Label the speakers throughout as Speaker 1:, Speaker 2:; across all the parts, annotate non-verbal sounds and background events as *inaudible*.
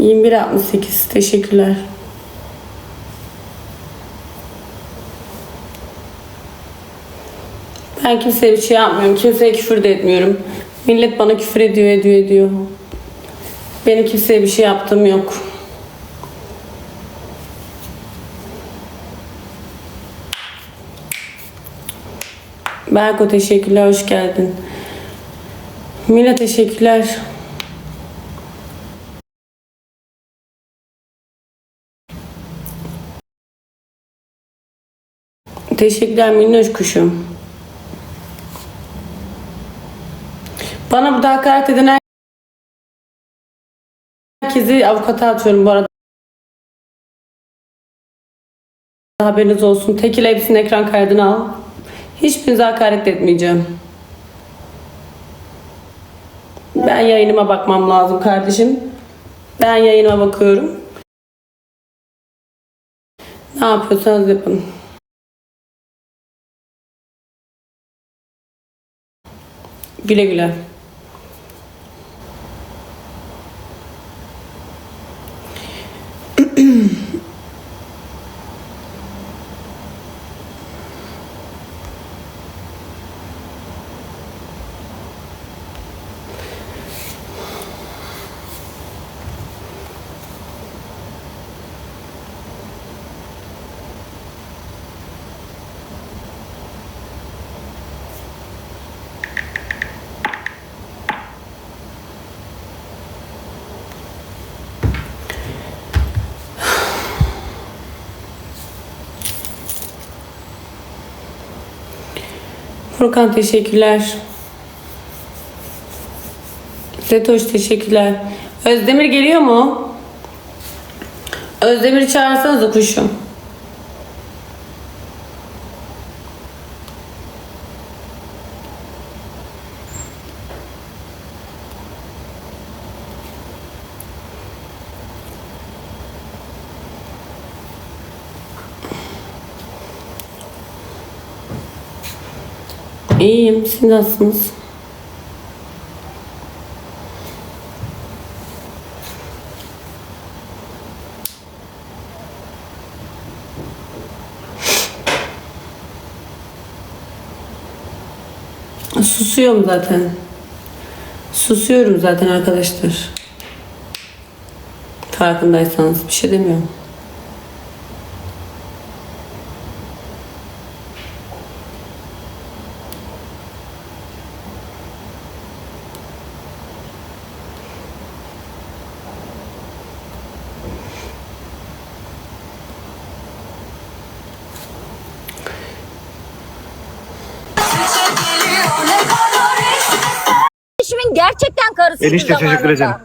Speaker 1: 21.68 teşekkürler. Ben kimseye bir şey yapmıyorum. Kimseye küfür de etmiyorum. Millet bana küfür ediyor, ediyor, ediyor. Benim kimseye bir şey yaptığım yok. Berko teşekkürler, hoş geldin. Mila teşekkürler. Teşekkürler minnoş kuşum. Bana burada hakaret eden herkesi avukata atıyorum bu arada. Haberiniz olsun. Tekil hepsinin ekran kaydını al. Hiçbirinize hakaret etmeyeceğim. Ben yayınıma bakmam lazım kardeşim. Ben yayınıma bakıyorum. Ne yapıyorsanız yapın. Güle güle. *clears throat* Furkan teşekkürler. Zetoş teşekkürler. Özdemir geliyor mu? Özdemir'i çağırsanız kuşum. İyiyim. Siz nasılsınız? Susuyorum zaten. Susuyorum zaten arkadaşlar. Farkındaysanız bir şey demiyorum.
Speaker 2: Gerçekten karısıydı
Speaker 3: Enişte teşekkür
Speaker 2: zamanında.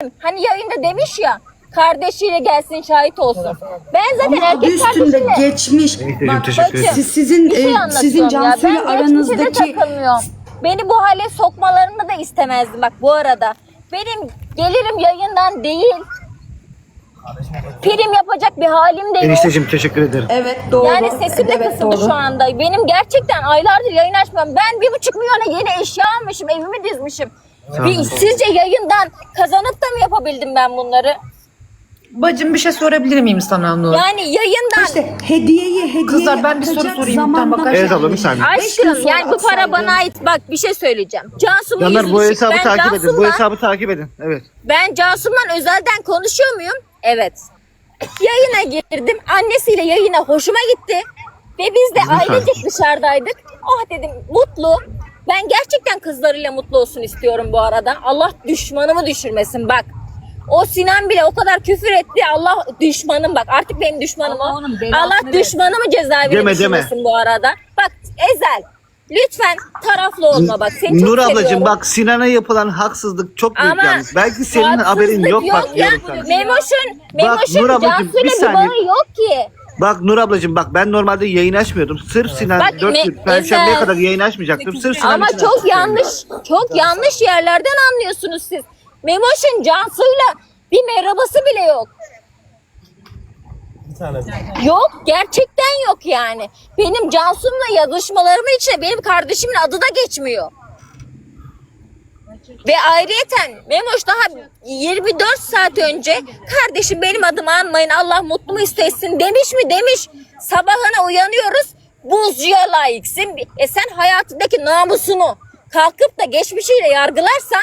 Speaker 3: ederim.
Speaker 2: Hani yayında demiş ya kardeşiyle gelsin şahit olsun. Ben zaten
Speaker 4: Ama adı
Speaker 2: erkek
Speaker 4: üstünde geçmiş.
Speaker 3: Enişteciğim
Speaker 4: Bak,
Speaker 3: teşekkür
Speaker 2: bacım,
Speaker 3: ederim.
Speaker 4: siz, sizin
Speaker 2: bir şey
Speaker 4: e,
Speaker 2: anlatıyorum
Speaker 4: sizin
Speaker 2: ya.
Speaker 4: Cansu'yla
Speaker 2: Ben
Speaker 4: aranızdaki
Speaker 2: takılmıyorum. Beni bu hale sokmalarını da istemezdim bak bu arada. Benim gelirim yayından değil. Prim yapacak bir halim de yok.
Speaker 3: Enişteciğim teşekkür ederim.
Speaker 4: Evet doğru.
Speaker 2: Yani sesim de
Speaker 4: evet,
Speaker 2: kısıldı
Speaker 4: doğru.
Speaker 2: şu anda. Benim gerçekten aylardır yayın açmıyorum. Ben bir buçuk milyona yeni eşya almışım, evimi dizmişim. Bir, sizce yayından kazanıp da mı yapabildim ben bunları?
Speaker 5: Bacım bir şey sorabilir miyim sana Nur?
Speaker 2: Yani yayından
Speaker 4: İşte hediyeyi hediyeyi
Speaker 5: Kızlar, ben bir soru sorayım, tam bakar
Speaker 3: Evet bir saniye.
Speaker 4: Beş gün
Speaker 2: Aşkım yani bu para
Speaker 4: atsaydın.
Speaker 2: bana ait. Bak bir şey söyleyeceğim. Yüzü
Speaker 3: bu hesabı
Speaker 2: Ben
Speaker 3: takip edin. Bu hesabı takip edin. Evet.
Speaker 2: Ben Cansu'mla özelden konuşuyor muyum? Evet. Yayına girdim. Annesiyle yayına hoşuma gitti. Ve biz de ailecek dışarıdaydık. Oh dedim mutlu. Ben gerçekten kızlarıyla mutlu olsun istiyorum bu arada. Allah düşmanımı düşürmesin bak. O Sinan bile o kadar küfür etti. Allah düşmanım bak. Artık benim düşmanım o.
Speaker 6: Allah onun belasını
Speaker 2: Allah düşmanımı cezaevine
Speaker 3: Deme, deme.
Speaker 2: düşürmesin bu arada. Bak Ezel. Lütfen taraflı olma bak. Seni çok
Speaker 3: Nur ablacığım
Speaker 2: seviyorum.
Speaker 3: bak Sinan'a yapılan haksızlık çok büyük
Speaker 2: Ama
Speaker 3: yalnız. Belki senin
Speaker 2: haksızlık
Speaker 3: haberin yok, bak
Speaker 2: ya.
Speaker 3: diyorum sana.
Speaker 2: Memoş'un, Memoş'un
Speaker 3: Nur ablacığım,
Speaker 2: Cansu'yla
Speaker 3: bir
Speaker 2: bir
Speaker 3: saniye.
Speaker 2: bağı yok ki.
Speaker 3: Bak Nur ablacığım bak ben normalde yayın açmıyordum. Sırf Sinan
Speaker 2: Bak,
Speaker 3: 4
Speaker 2: ne-
Speaker 3: gün Perşembe'ye
Speaker 2: Ezel.
Speaker 3: kadar yayın açmayacaktım. Sırf Sinan
Speaker 2: Ama
Speaker 3: için
Speaker 2: çok
Speaker 3: açtım.
Speaker 2: yanlış, çok yanlış yerlerden anlıyorsunuz siz. Memoş'un Cansu'yla bir merhabası bile yok. Yok, gerçekten yok yani. Benim Cansu'mla yazışmalarımın içine benim kardeşimin adı da geçmiyor. Ve ayrıyeten Memoş daha 24 saat önce kardeşim benim adımı anmayın Allah mutlumu istesin demiş mi demiş. Sabahına uyanıyoruz buzcuya layıksın. E sen hayatındaki namusunu kalkıp da geçmişiyle yargılarsan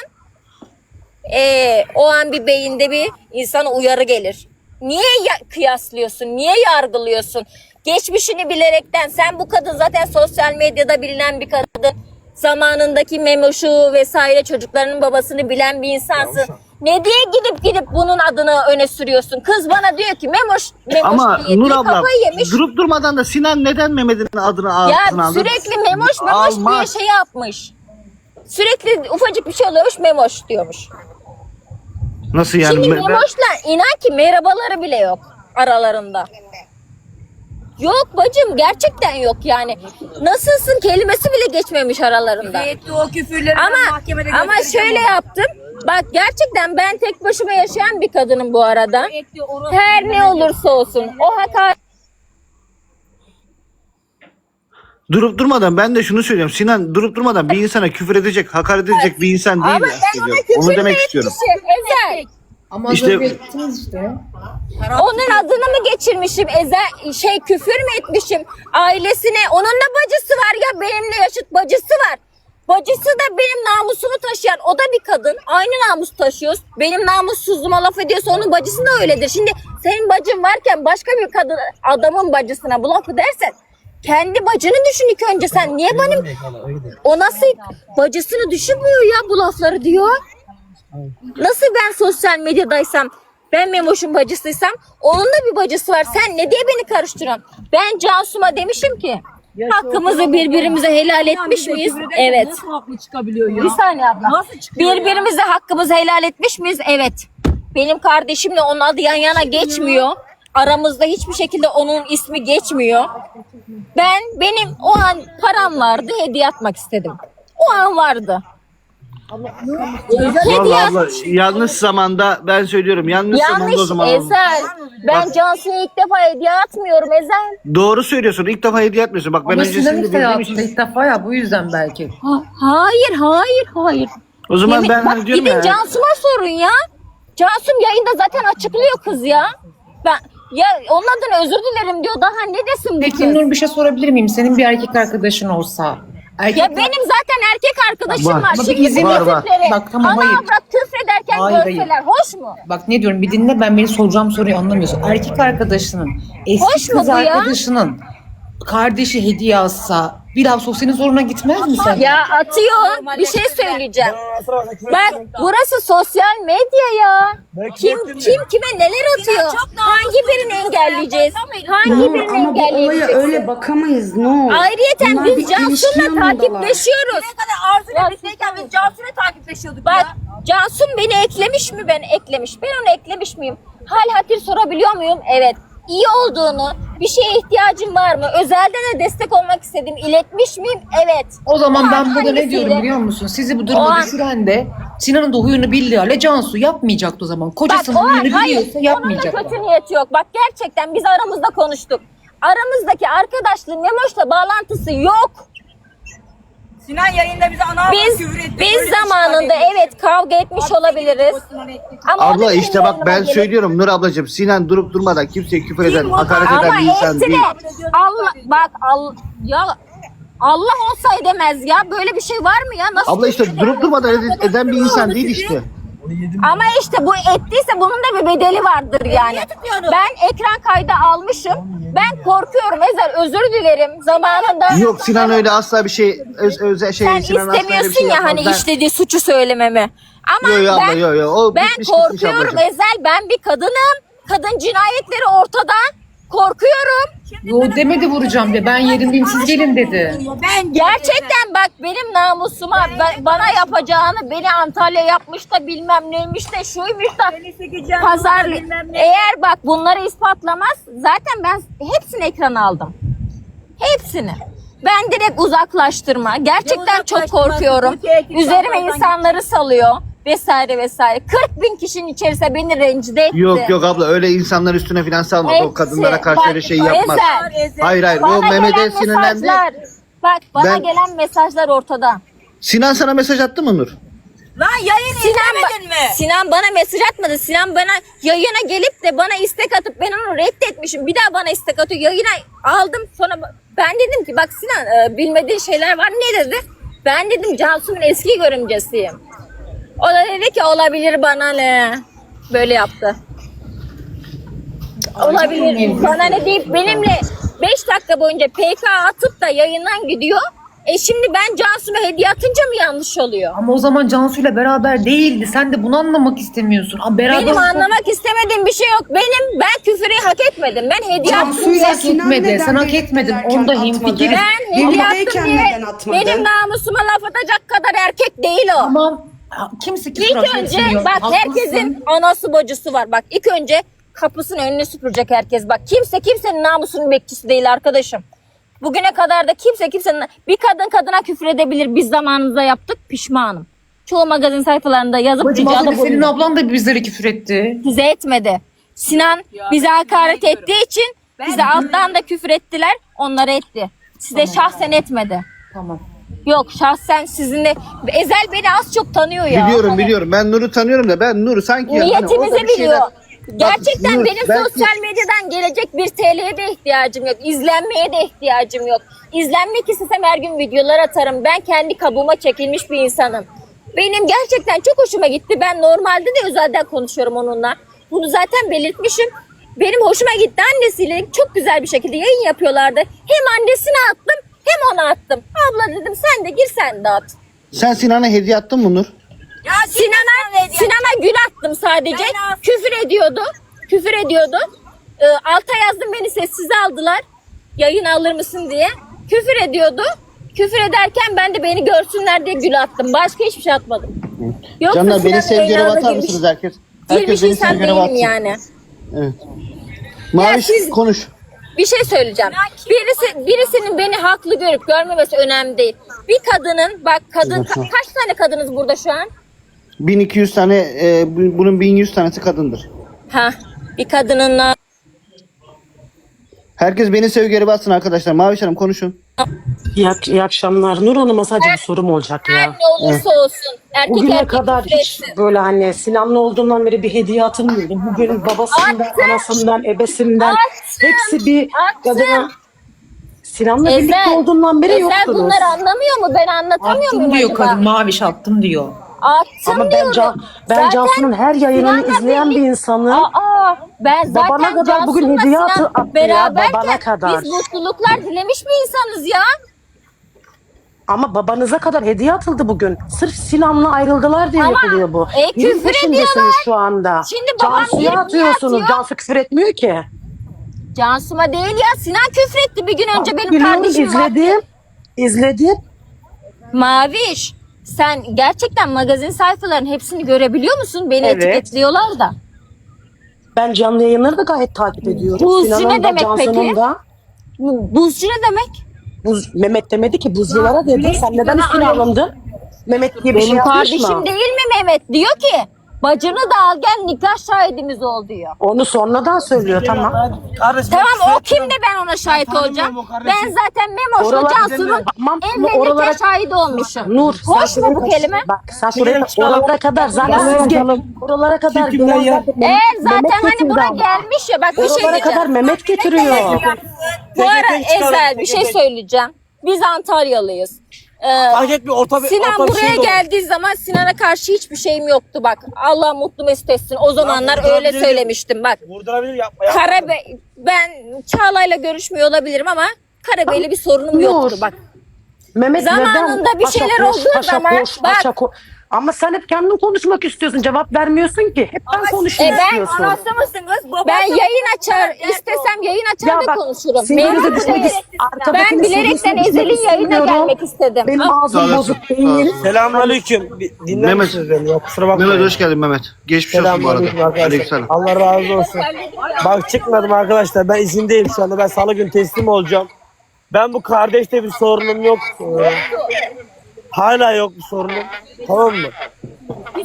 Speaker 2: e, o an bir beyinde bir insana uyarı gelir. Niye ya- kıyaslıyorsun? Niye yargılıyorsun? Geçmişini bilerekten sen bu kadın zaten sosyal medyada bilinen bir kadın. Zamanındaki Memoş'u vesaire çocuklarının babasını bilen bir insansın. Ne diye gidip gidip bunun adını öne sürüyorsun? Kız bana diyor ki Memoş, Memoş
Speaker 3: Ama
Speaker 2: diye,
Speaker 3: Nur
Speaker 2: diye
Speaker 3: abla
Speaker 2: kafayı yemiş.
Speaker 3: durup durmadan da Sinan neden Mehmet'in adını ağzına
Speaker 2: Ya
Speaker 3: aldı?
Speaker 2: sürekli Memoş Memoş diye
Speaker 3: Almaz.
Speaker 2: şey yapmış. Sürekli ufacık bir şey oluyormuş Memoş diyormuş.
Speaker 3: Nasıl yani?
Speaker 2: Şimdi
Speaker 3: ben-
Speaker 2: Memoş'la inan ki merhabaları bile yok aralarında. Yok bacım gerçekten yok yani. Nasılsın kelimesi bile geçmemiş aralarında.
Speaker 4: Etti o küfürleri
Speaker 2: Ama
Speaker 4: mahkemede
Speaker 2: ama şöyle yaptım. Bak gerçekten ben tek başıma yaşayan bir kadınım bu arada. Her ne olursa olsun o hakaret
Speaker 3: Durup durmadan ben de şunu söylüyorum. Sinan durup durmadan bir insana küfür edecek, hakaret edecek bir insan değil.
Speaker 2: ama ben
Speaker 3: aslında
Speaker 2: ona küfür
Speaker 3: Onu demek istiyorum.
Speaker 2: Ezel.
Speaker 5: Ama
Speaker 3: İşte-
Speaker 5: işte.
Speaker 2: Onun adını mı geçirmişim? Ezel şey küfür mü etmişim? Ailesine onun da bacısı var ya benimle yaşıt bacısı var. Bacısı da benim namusumu taşıyan o da bir kadın. Aynı namus taşıyoruz. Benim namussuzluğuma laf ediyorsa onun bacısı da öyledir. Şimdi senin bacın varken başka bir kadın adamın bacısına bu lafı dersen kendi bacını düşün ilk önce sen. Niye benim o nasıl bacısını düşünmüyor ya bu lafları diyor. Nasıl ben sosyal medyadaysam, ben Memoş'un bacısıysam, onun da bir bacısı var. Sen ne diye beni karıştırıyorsun? Ben Cansu'ma demişim ki, hakkımızı birbirimize helal etmiş miyiz? Evet.
Speaker 4: Nasıl haklı çıkabiliyor ya?
Speaker 2: Bir saniye abla.
Speaker 4: Nasıl çıkıyor ya?
Speaker 2: Birbirimize hakkımızı helal etmiş miyiz? Evet. Benim kardeşimle onun adı yan yana geçmiyor. Aramızda hiçbir şekilde onun ismi geçmiyor. Ben benim o an param vardı hediye atmak istedim. O an vardı. Hediye
Speaker 3: Vallahi abla yanlış zamanda ben söylüyorum yanlış zamanda o
Speaker 2: Yanlış
Speaker 3: zaman oldu.
Speaker 2: Ezel. Ben Cansu'ya ilk defa hediye atmıyorum Ezel.
Speaker 3: Doğru söylüyorsun. İlk defa hediye etmiyorsun. Bak ben
Speaker 5: Ama
Speaker 3: öncesinde
Speaker 5: ilk
Speaker 3: bildiğim
Speaker 5: hayatında
Speaker 3: için.
Speaker 5: ilk defa ya bu yüzden belki.
Speaker 2: Ha- hayır, hayır, hayır.
Speaker 3: O zaman
Speaker 2: Yemin-
Speaker 3: ben
Speaker 2: Bak
Speaker 3: hani diyorum
Speaker 2: gidin
Speaker 3: ya.
Speaker 2: Cansu'ma sorun ya. Cansu'm yayında zaten açıklıyor kız ya. Ben ya onun adına özür dilerim diyor. Daha ne desin bu
Speaker 5: Peki
Speaker 2: kız?
Speaker 5: Nur bir şey sorabilir miyim? Senin bir erkek arkadaşın olsa. Erkek
Speaker 2: Ya benim zaten erkek arkadaşım
Speaker 3: Var.
Speaker 2: var.
Speaker 5: Ama bir
Speaker 2: Şimdi
Speaker 5: izin
Speaker 3: var, var.
Speaker 5: Bak, tamam,
Speaker 2: ana
Speaker 5: hayır.
Speaker 2: avrat küfrederken
Speaker 5: Hayır, hayır.
Speaker 2: görseler hoş mu?
Speaker 5: Bak ne diyorum bir dinle ben beni soracağım soruyu anlamıyorsun. Erkek arkadaşının eski
Speaker 2: Hoş mu
Speaker 5: kız
Speaker 2: bu ya?
Speaker 5: arkadaşının kardeşi hediye alsa bir daha senin zoruna gitmez mi sen?
Speaker 2: Ya atıyor. Bir şey söyleyeceğim. Bak burası sosyal medya ya. Kim kim kime neler atıyor? Hangi birini engelleyeceğiz? Hangi birini
Speaker 6: ama bu olaya
Speaker 2: engelleyeceğiz?
Speaker 6: öyle bakamayız Nur.
Speaker 2: Ayrıyeten
Speaker 6: Bunlar
Speaker 2: biz
Speaker 6: bir
Speaker 2: Cansu'yla takipleşiyoruz.
Speaker 4: Ne kadar Arzu'yla birlikteyken biz Cansu'yla takipleşiyorduk
Speaker 2: Bak
Speaker 4: ya.
Speaker 2: Cansu'm beni eklemiş mi ben eklemiş. Ben onu eklemiş miyim? Hal hatır sorabiliyor muyum? Evet. İyi olduğunu, bir şeye ihtiyacım var mı? Özelden de destek olmak istedim. İletmiş miyim? Evet.
Speaker 5: O zaman ben burada ne diyorum biliyor musun? Sizi bu duruma
Speaker 2: an-
Speaker 5: düşüren de Sinan'ın da huyunu bildiği hale Cansu yapmayacaktı o zaman.
Speaker 2: Bak
Speaker 5: Kocasının
Speaker 2: o an
Speaker 5: huyunu
Speaker 2: hayır.
Speaker 5: biliyorsa
Speaker 2: Onun da
Speaker 5: yapmayacaktı.
Speaker 2: kötü niyeti yok. Bak gerçekten biz aramızda konuştuk. Aramızdaki arkadaşlığın Memoş'la bağlantısı yok.
Speaker 4: Sinan yayında bize ana
Speaker 2: Biz
Speaker 4: küfür etti.
Speaker 2: biz
Speaker 4: bir
Speaker 2: zamanında
Speaker 4: şey
Speaker 2: evet kavga etmiş olabiliriz. Ama
Speaker 3: Abla işte bak ben
Speaker 2: gelip-
Speaker 3: söylüyorum Nur ablacığım Sinan durup durmadan kimseye küfür eden, hakaret eden bir insan
Speaker 2: etti
Speaker 3: değil.
Speaker 2: de Allah bak Allah ya Allah olsa edemez ya. Böyle bir şey var mı ya? Nasıl
Speaker 3: Abla işte
Speaker 2: küfür
Speaker 3: durup durmadan ed- eden bir insan değil işte.
Speaker 2: Ama işte bu ettiyse bunun da bir bedeli vardır yani. Ben ekran kaydı almışım. Ben korkuyorum Ezel özür dilerim zamanında.
Speaker 3: Yok Sinan öyle asla bir şey öz, özel şey
Speaker 2: Sen
Speaker 3: Sinan asla öyle bir
Speaker 2: istemiyorsun
Speaker 3: şey
Speaker 2: ya
Speaker 3: yapmaz.
Speaker 2: hani
Speaker 3: Ben-
Speaker 2: işlediği suçu söylememi. Ama
Speaker 3: Yo, yo abla,
Speaker 2: ben,
Speaker 3: yo, yo. O
Speaker 2: ben
Speaker 3: bitmiş
Speaker 2: korkuyorum
Speaker 3: ablacığım.
Speaker 2: Ezel. Ben bir kadınım. Kadın cinayetleri ortada. Korkuyorum.
Speaker 5: Yo demedi vuracağım diye. Ben yerindeyim siz gelin dedi.
Speaker 4: Ben
Speaker 2: Gerçekten bak benim namusuma ben- bana yapacağını beni Antalya yapmış da bilmem neymiş de şuymuş da pazar eğer bak bunları ispatlamaz zaten ben hepsini ekrana aldım. Hepsini. Ben direkt uzaklaştırma. Gerçekten çok
Speaker 4: uzaklaştırması?
Speaker 2: korkuyorum. Üzerime insanları salıyor vesaire vesaire. 40 bin kişinin içerisinde beni rencide etti.
Speaker 3: Yok yok abla öyle insanlar üstüne filan salmadı. O
Speaker 2: Hepsi.
Speaker 3: kadınlara karşı
Speaker 2: Bak,
Speaker 3: öyle şey yapmaz.
Speaker 2: Ezel,
Speaker 3: Hayır hayır o
Speaker 2: Bana
Speaker 3: Mehmet'e
Speaker 2: gelen
Speaker 3: sinirlendi.
Speaker 2: mesajlar. Bak bana
Speaker 3: Ben-
Speaker 2: gelen mesajlar ortada.
Speaker 3: Sinan sana mesaj attı mı Nur?
Speaker 4: Lan yayın
Speaker 2: Sinan,
Speaker 4: izlemedin
Speaker 2: ba-
Speaker 4: mi?
Speaker 2: Sinan bana mesaj atmadı. Sinan bana yayına gelip de bana istek atıp ben onu reddetmişim. Bir daha bana istek atıyor. Yayına aldım sonra ba- ben dedim ki bak Sinan e, bilmediğin şeyler var. Ne dedi? Ben dedim Cansu'nun eski görümcesiyim. O da dedi ki olabilir bana ne? Böyle yaptı. Olabilir. Bana ne deyip benimle 5 dakika boyunca PK atıp da yayından gidiyor. E şimdi ben Cansu'ma hediye atınca mı yanlış oluyor?
Speaker 5: Ama o zaman Cansu'yla beraber değildi. Sen de bunu anlamak istemiyorsun. Aa, beraber
Speaker 2: Benim anlamak istemediğim bir şey yok. Benim ben küfürü hak etmedim. Ben hediye attım.
Speaker 5: Cansu'yla hak
Speaker 6: Sinan
Speaker 5: etmedi.
Speaker 6: neden
Speaker 5: Sen hak etmedin.
Speaker 6: beklerken
Speaker 5: Onda
Speaker 6: atmadı?
Speaker 5: hemfikiriz.
Speaker 2: Ben hediye attım
Speaker 6: Evdeyken
Speaker 2: diye
Speaker 6: neden
Speaker 2: benim namusuma laf atacak kadar erkek değil o.
Speaker 5: Tamam. Kimse hak
Speaker 2: İlk önce bak
Speaker 5: Haklısın.
Speaker 2: herkesin anası bacısı var. Bak ilk önce kapısının önünü süpürecek herkes. Bak kimse kimsenin namusunun bekçisi değil arkadaşım. Bugüne kadar da kimse kimsenin bir kadın kadına küfür edebilir. Biz zamanımızda yaptık pişmanım. Çoğu magazin sayfalarında yazıp
Speaker 5: Bacım az
Speaker 2: ricada
Speaker 5: önce senin ablan da bizlere küfür etti.
Speaker 2: bize etmedi. Sinan bize hakaret ettiği için bize alttan da küfür ettiler. Onlara etti. Size şahsen etmedi.
Speaker 5: Tamam.
Speaker 2: Yok şahsen sizinle Ezel beni az çok tanıyor ya.
Speaker 3: Biliyorum
Speaker 2: Hani
Speaker 3: biliyorum. Ben Nur'u tanıyorum da ben Nur'u sanki hani
Speaker 2: Niyetimizi
Speaker 3: orada bir şeyler-
Speaker 2: biliyor. Gerçekten
Speaker 3: Nur,
Speaker 2: benim
Speaker 3: belki-
Speaker 2: sosyal medyadan gelecek bir TL'ye de ihtiyacım yok. İzlenmeye de ihtiyacım yok. İzlenmek istesem her gün videolar atarım. Ben kendi kabuğuma çekilmiş bir insanım. Benim gerçekten çok hoşuma gitti. Ben normalde de özelden konuşuyorum onunla. Bunu zaten belirtmişim. Benim hoşuma gitti annesiyle çok güzel bir şekilde yayın yapıyorlardı. Hem annesine attım hem ona attım. Abla dedim sen de gir sen de at.
Speaker 3: Sen Sinan'a hediye attın mı Nur?
Speaker 4: Ya
Speaker 2: Sinan'a Sinan'a gül attım sadece.
Speaker 4: Ben attım.
Speaker 2: Küfür ediyordu. Küfür ediyordu. Ee, alta yazdım beni sessize aldılar. Yayın alır mısın diye. Küfür ediyordu. Küfür ederken ben de beni görsünler diye gül attım. Başka hiçbir şey atmadım. Yoksa
Speaker 3: Canlar beni
Speaker 2: Sinan
Speaker 3: sev görev
Speaker 2: yayınlarda
Speaker 3: atar
Speaker 2: girmiş-
Speaker 3: mısınız herkes?
Speaker 2: Girmiş
Speaker 3: Herkes beni
Speaker 2: insan
Speaker 3: sev görev
Speaker 2: değilim
Speaker 3: atsın.
Speaker 2: yani.
Speaker 3: Evet. Maviş
Speaker 2: siz-
Speaker 3: konuş.
Speaker 2: Bir şey söyleyeceğim. Birisi, birisinin beni haklı görüp görmemesi önemli değil. Bir kadının bak kadın ka- kaç tane kadınız burada şu an?
Speaker 3: 1200 tane e, bu- bunun 1100 tanesi kadındır.
Speaker 2: Ha bir kadının na-
Speaker 3: Herkes beni sev görev atsın arkadaşlar. Maviş Hanım konuşun.
Speaker 7: İyi, ak- iyi akşamlar. Nur Hanım'a sadece bir sorum olacak
Speaker 2: her
Speaker 7: ya.
Speaker 2: ne olursa olsun erkek
Speaker 7: Bugüne
Speaker 2: erkek
Speaker 7: kadar hiç böyle hani Sinan'la olduğundan beri bir hediye atılmıyordu. Bugün babasından,
Speaker 2: Attım.
Speaker 7: anasından, ebesinden
Speaker 2: Attım.
Speaker 7: hepsi bir
Speaker 2: Attım.
Speaker 7: kadına Sinan'la birlikte
Speaker 2: Ezel,
Speaker 7: olduğundan beri
Speaker 2: Ezel
Speaker 7: yoktunuz.
Speaker 2: bunları anlamıyor mu? Ben anlatamıyor
Speaker 5: Attım
Speaker 2: muyum
Speaker 5: diyor
Speaker 2: acaba?
Speaker 5: kadın. Maviş attım diyor.
Speaker 2: Attım
Speaker 7: Ama ben,
Speaker 2: diyorum.
Speaker 7: Can, ben
Speaker 2: Zaten
Speaker 7: Cansu'nun her yayınını
Speaker 2: Sinan'la
Speaker 7: izleyen bir
Speaker 2: birlikte-
Speaker 7: insanım.
Speaker 2: Aa, ben zaten
Speaker 7: Babana kadar bugün
Speaker 2: Cansu'yla
Speaker 7: hediye
Speaker 2: Sinan
Speaker 7: atı- attı ya,
Speaker 2: beraberken
Speaker 7: babana kadar.
Speaker 2: Biz mutluluklar dilemiş bir insanız ya.
Speaker 7: Ama babanıza kadar hediye atıldı bugün. Sırf Sinan'la ayrıldılar diye
Speaker 2: Ama,
Speaker 7: yapılıyor bu.
Speaker 2: e,
Speaker 7: Neyin
Speaker 2: küfür
Speaker 7: peşindesiniz
Speaker 2: ediyorlar.
Speaker 7: şu anda?
Speaker 2: Şimdi babam
Speaker 7: Cansu'ya atıyorsunuz.
Speaker 2: atıyor?
Speaker 7: Cansu küfür etmiyor ki.
Speaker 2: Cansu'ma değil ya. Sinan küfretti bir gün önce benim
Speaker 7: Biliyorum,
Speaker 2: kardeşim var.
Speaker 7: izledim. İzledim.
Speaker 2: Maviş sen gerçekten magazin sayfalarının hepsini görebiliyor musun? Beni
Speaker 7: Evet.
Speaker 2: etiketliyorlar da.
Speaker 7: Ben canlı yayınları da gayet takip ediyorum.
Speaker 2: Buzcu
Speaker 7: Sinan'ın
Speaker 2: ne
Speaker 7: da,
Speaker 2: demek
Speaker 7: Cansu'nun
Speaker 2: peki?
Speaker 7: Da.
Speaker 2: Bu- Buzcu ne demek?
Speaker 7: Buz, Mehmet demedi ki buzculara dedi. Sen neden üstüne alındın? Mehmet diye bir şey
Speaker 2: Benim
Speaker 7: yapmış
Speaker 2: kardeşim değil mi Mehmet? Diyor ki bacını da al gel nikah şahidimiz ol diyor.
Speaker 7: Onu sonradan söylüyor tamam.
Speaker 2: Tamam o kim de ben ona şahit olacağım. Ben zaten Memoş'la
Speaker 7: Oralar-
Speaker 2: Cansu'nun
Speaker 7: Tamam,
Speaker 2: evlenirken
Speaker 7: oralara-
Speaker 2: şahit olmuşum.
Speaker 7: Nur
Speaker 2: Hoş
Speaker 7: sen
Speaker 2: mu bu
Speaker 7: şuraya-
Speaker 2: kelime?
Speaker 7: Bak sen şuraya oralara kadar zaten siz ge- oralara kadar
Speaker 8: Kimler
Speaker 7: biraz
Speaker 8: ya?
Speaker 7: zaten Mehmet-
Speaker 2: Eğer zaten
Speaker 7: Mehmet
Speaker 2: hani
Speaker 7: getirdi
Speaker 2: buna
Speaker 7: ama.
Speaker 2: gelmiş ya bak bir şey
Speaker 7: Oralara kadar
Speaker 2: diyeceğim.
Speaker 7: Mehmet getiriyor.
Speaker 2: Bu ara Ezel bir şey söyleyeceğim. Biz Antalyalıyız. Ee,
Speaker 8: Fark etmiyor orta bir
Speaker 2: Sinan
Speaker 8: orta bir
Speaker 2: buraya
Speaker 8: şey de olur.
Speaker 2: geldiği zaman Sinan'a karşı hiçbir şeyim yoktu bak. Allah mutlu mesut etsin. O zamanlar öyle söylemiştim bak.
Speaker 8: Vurdurabilir yapma yapma.
Speaker 2: Karabey ben Çağla'yla görüşmüyor olabilirim ama Karabey'le bir sorunum
Speaker 7: Nur.
Speaker 2: yoktu bak.
Speaker 7: Mehmet
Speaker 2: Zamanında
Speaker 7: neden
Speaker 2: bir
Speaker 7: paşa
Speaker 2: şeyler
Speaker 7: koş,
Speaker 2: olduğu
Speaker 7: paşa
Speaker 2: zaman
Speaker 7: koş,
Speaker 2: bak-
Speaker 7: paşa ko- Ama sen hep kendin konuşmak istiyorsun. Cevap vermiyorsun ki. Hep ben konuşayım
Speaker 2: E ben-
Speaker 7: istiyorsun.
Speaker 4: Anası mısınız? Babası
Speaker 2: Ben yayın açar istesem yayın açar
Speaker 7: Ya
Speaker 2: da
Speaker 7: bak,
Speaker 2: konuşurum.
Speaker 7: sinirinize düşmek arkadakini
Speaker 2: Ben bilerekten
Speaker 7: sinirinize
Speaker 2: Ezel'in
Speaker 7: düşmek
Speaker 2: yayına
Speaker 7: istemiyorum.
Speaker 2: gelmek istedim.
Speaker 7: Benim ağzım
Speaker 3: Sağ olasın.
Speaker 7: bozuk değil.
Speaker 8: Selamünaleyküm. Bir Dinler
Speaker 3: Mehmet.
Speaker 8: misiniz beni? Ya, kusura bakmayın.
Speaker 3: Mehmet hoş geldin Mehmet. Geçmiş olsun bu
Speaker 8: Selamünaleyküm
Speaker 3: arada.
Speaker 8: arkadaşlar.
Speaker 3: Aleykümselam.
Speaker 8: Allah razı olsun. Bak çıkmadım arkadaşlar. Ben izindeyim şu anda. Ben salı gün teslim olacağım. Ben bu kardeşte bir sorunum yok. Ee, Hala yok bir sorunum. Tamam mı?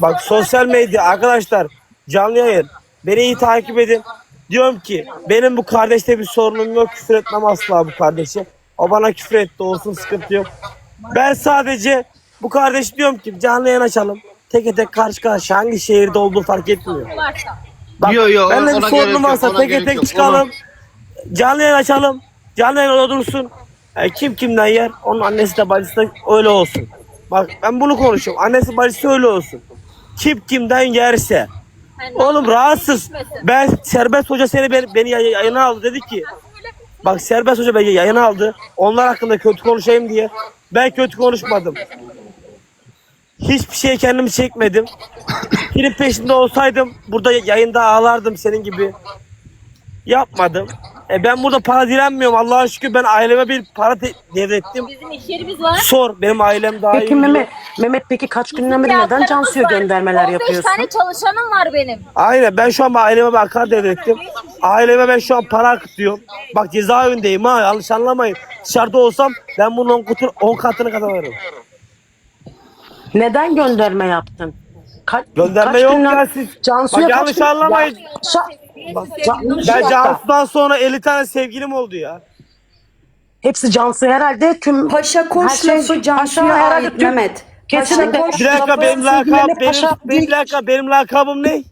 Speaker 8: Bak sosyal medya arkadaşlar canlı yayın. Beni iyi takip edin. Diyorum ki benim bu kardeşte bir sorunum yok. Küfür etmem asla bu kardeşe. O bana küfür etti olsun sıkıntı yok. Ben sadece bu kardeş diyorum ki canlı yayın açalım. Teke tek karşı karşı hangi şehirde olduğu fark etmiyor. Bak,
Speaker 3: Yo, yo,
Speaker 8: benimle bir sorunum varsa teke tek çıkalım. Canlı yayın açalım. Canlı yayın orada dursun. E, kim kimden yer onun annesi de bacısı da öyle olsun. Bak ben bunu konuşuyorum. Annesi bacısı öyle olsun. Kim kimden yerse. Oğlum rahatsız. Ben Serbest Hoca seni beni, beni yay- yayına aldı dedi ki. Bak Serbest Hoca beni yayına aldı. Onlar hakkında kötü konuşayım diye. Ben kötü konuşmadım. Hiçbir şeye kendimi çekmedim. Film peşinde olsaydım burada yayında ağlardım senin gibi. Yapmadım. E ben burada para dilenmiyorum. Allah'a şükür ben aileme bir para de- devrettim.
Speaker 2: Bizim iş yerimiz var.
Speaker 8: Sor benim ailem daha
Speaker 7: Peki
Speaker 8: iyi.
Speaker 7: Mehmet, Mehmet peki kaç günden beri neden Cansu'ya
Speaker 2: var.
Speaker 7: göndermeler
Speaker 2: 15
Speaker 7: yapıyorsun?
Speaker 2: tane çalışanım var benim.
Speaker 8: Aynen ben şu an aileme bir akar devrettim. Aileme ben şu an para akıtıyorum. Bak cezaevindeyim ha yanlış anlamayın. Dışarıda olsam ben bunun 10 katını, 10 katını kazanırım.
Speaker 7: Neden gönderme yaptın? Ka-
Speaker 8: Gönderme
Speaker 7: kaç
Speaker 8: yok
Speaker 7: günden-
Speaker 8: ya siz.
Speaker 7: Cansu'ya
Speaker 8: Bak
Speaker 7: kaç
Speaker 8: yanlış
Speaker 7: gün-
Speaker 8: anlamayın.
Speaker 7: Ya, şa- Can- bir
Speaker 8: Ben. Cansu'dan sonra 50 tane sevgilim oldu ya.
Speaker 7: Hepsi Cansu herhalde tüm
Speaker 6: Paşa
Speaker 7: Her
Speaker 6: Koç'la
Speaker 7: şey-
Speaker 6: Cansu'ya
Speaker 7: Paşa herhalde
Speaker 6: ait
Speaker 7: tüm-
Speaker 6: Mehmet.
Speaker 7: Kesinlikle.
Speaker 6: Paşa
Speaker 8: Bir dakika benim
Speaker 7: sevgililerine
Speaker 8: lakabım benim,
Speaker 7: paşa
Speaker 8: benim,
Speaker 7: değil.
Speaker 8: dakika, benim lakabım ne?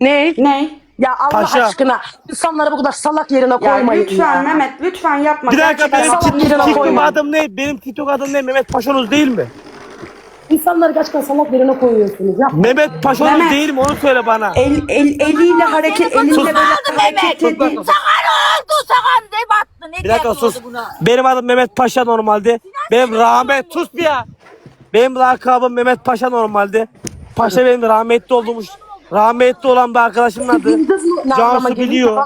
Speaker 7: Ne?
Speaker 6: Ne?
Speaker 7: Ya Allah
Speaker 8: Paşa.
Speaker 7: aşkına insanları bu kadar salak yerine
Speaker 6: Ya
Speaker 7: koymayın
Speaker 6: lütfen
Speaker 7: ya.
Speaker 6: Mehmet lütfen yapma.
Speaker 8: Bir dakika
Speaker 6: Gerçekten
Speaker 8: benim
Speaker 7: salak
Speaker 8: TikTok
Speaker 7: yerine
Speaker 8: TikTok adım ne? Benim TikTok adım ne? Mehmet Paşanoz değil mi?
Speaker 7: İnsanları gerçekten salak yerine koyuyorsunuz. Ya.
Speaker 8: Mehmet Paşanoz
Speaker 6: Mehmet.
Speaker 8: değil mi? Onu söyle bana.
Speaker 6: El, el, eliyle hareket, elinle böyle hareket edin.
Speaker 4: Sakan oldu sakan ne battı ne
Speaker 8: Bir dakika sus.
Speaker 4: oldu buna.
Speaker 8: Benim adım Mehmet Paşa normalde. Benim rahmet sus bir ya. Benim lakabım Mehmet Paşa normalde. Paşa benim rahmetli olduğumuş. Rahmetli olan bir arkadaşımın adı. Cansu
Speaker 7: geliyor?
Speaker 8: biliyor.